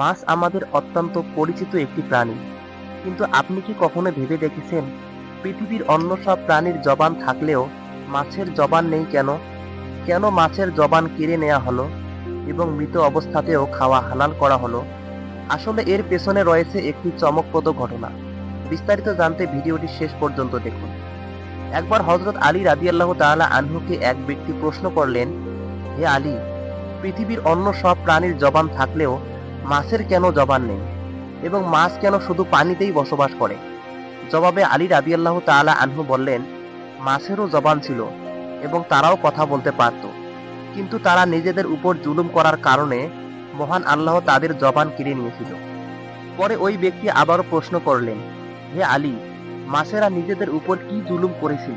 মাছ আমাদের অত্যন্ত পরিচিত একটি প্রাণী। কিন্তু আপনি কি কখনো ভেবে দেখেছেন, পৃথিবীর অন্য সব প্রাণীর জবান থাকলেও মাছের জবান নেই কেন? কেন মাছের জবান কেড়ে নেওয়া হলো এবং মৃত অবস্থাতেও খাওয়া হালাল করা হলো? আসলে এর পেছনে রয়েছে একটি চমকপ্রদ ঘটনা। বিস্তারিত জানতে ভিডিওটি শেষ পর্যন্ত দেখুন। একবার হজরত আলী রাদিয়াল্লাহ তালা আনহুকে এক ব্যক্তি প্রশ্ন করলেন, হে আলী, পৃথিবীর অন্য সব প্রাণীর জবান থাকলেও মাছের কেন জবান নেই? এবং মাছ কেন শুধু পানিতেই বসবাস করে? জবাবে আলী রাদিয়াল্লাহ তাআলা আনহু বললেন, মাছেরও জবান ছিল এবং তারাও কথা বলতে পারত। কিন্তু তারা নিজেদের উপর জুলুম করার কারণে মহান আল্লাহ তাদের জবান কিনে নিয়েছিল। পরে ওই ব্যক্তি আবারও প্রশ্ন করলেন, হে আলী, মাছেরা নিজেদের উপর কি জুলুম করেছিল?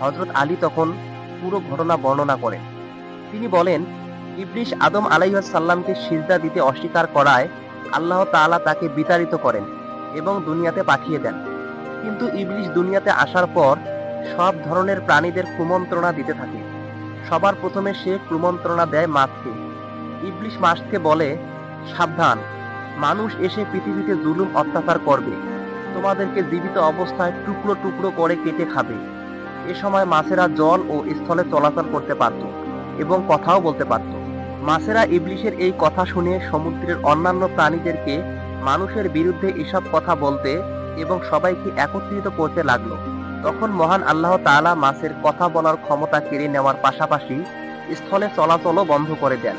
হজরত আলী তখন পুরো ঘটনা বর্ণনা করেন। তিনি বলেন ইবলিশ আদম আলাইসাল্লামকে সিজদা দিতে অস্বীকার করায় আল্লাহ তাআলা তাকে বিতাড়িত করেন এবং দুনিয়াতে পাঠিয়ে দেন। কিন্তু ইবলিশ দুনিয়াতে আসার পর সব ধরনের প্রাণীদের কুমন্ত্রণা দিতে থাকে। সবার প্রথমে সে কুমন্ত্রণা দেয় মাছকে। ইবলিশ মাছকে বলে, সাবধান, মানুষ এসে পৃথিবীতে জুলুম অত্যাচার করবে। তোমাদেরকে জীবিত অবস্থায় টুকরো টুকরো করে কেটে খাবে। এ সময় মাছেরা জল ও স্থলে চলাচল করতে পারত। এবং কথাও বলতে পারত। মাছেরা ইবলিশের এই কথা শুনে সমুদ্রের অন্যান্য প্রাণীদেরকে মানুষের বিরুদ্ধে এসব কথা বলতে এবং সবাইকে একত্রিত করতে লাগল। তখন মহান আল্লাহ তাআলা মাছের কথা বলার ক্ষমতা কেড়ে নেওয়ার পাশাপাশি স্থলে চলাচলও বন্ধ করে দেন।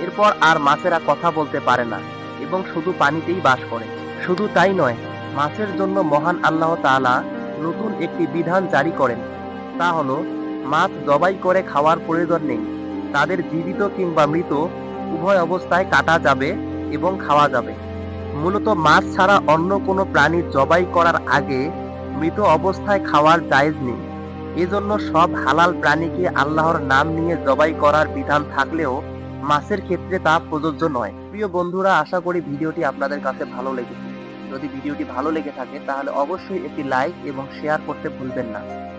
এরপর আর মাছেরা কথা বলতে পারে না এবং শুধু পানিতেই বাস করে। শুধু তাই নয় মাছের জন্য মহান আল্লাহ তাআলা নতুন একটি বিধান জারি করেন। তা হলো মাছ জবাই করে খাওয়ার প্রয়োজন নেই। তাদের জীবিত কিংবা মৃত উভয় অবস্থায় কাটা যাবে এবং খাওয়া যাবে। মূলত মাছ ছাড়া অন্য কোনো প্রাণীর জবাই করার আগে মৃত অবস্থায় খাওয়ার জায়েজ নেই। এজন্য সব হালাল প্রাণীকে আল্লাহর নাম নিয়ে জবাই করার বিধান থাকলেও মাছের ক্ষেত্রে তা প্রযোজ্য নয়। প্রিয় বন্ধুরা, আশা করি ভিডিওটি আপনাদের কাছে ভালো লেগেছে। যদি ভিডিওটি ভালো লেগে থাকে, তাহলে অবশ্যই একটি লাইক এবং শেয়ার করতে ভুলবেন না।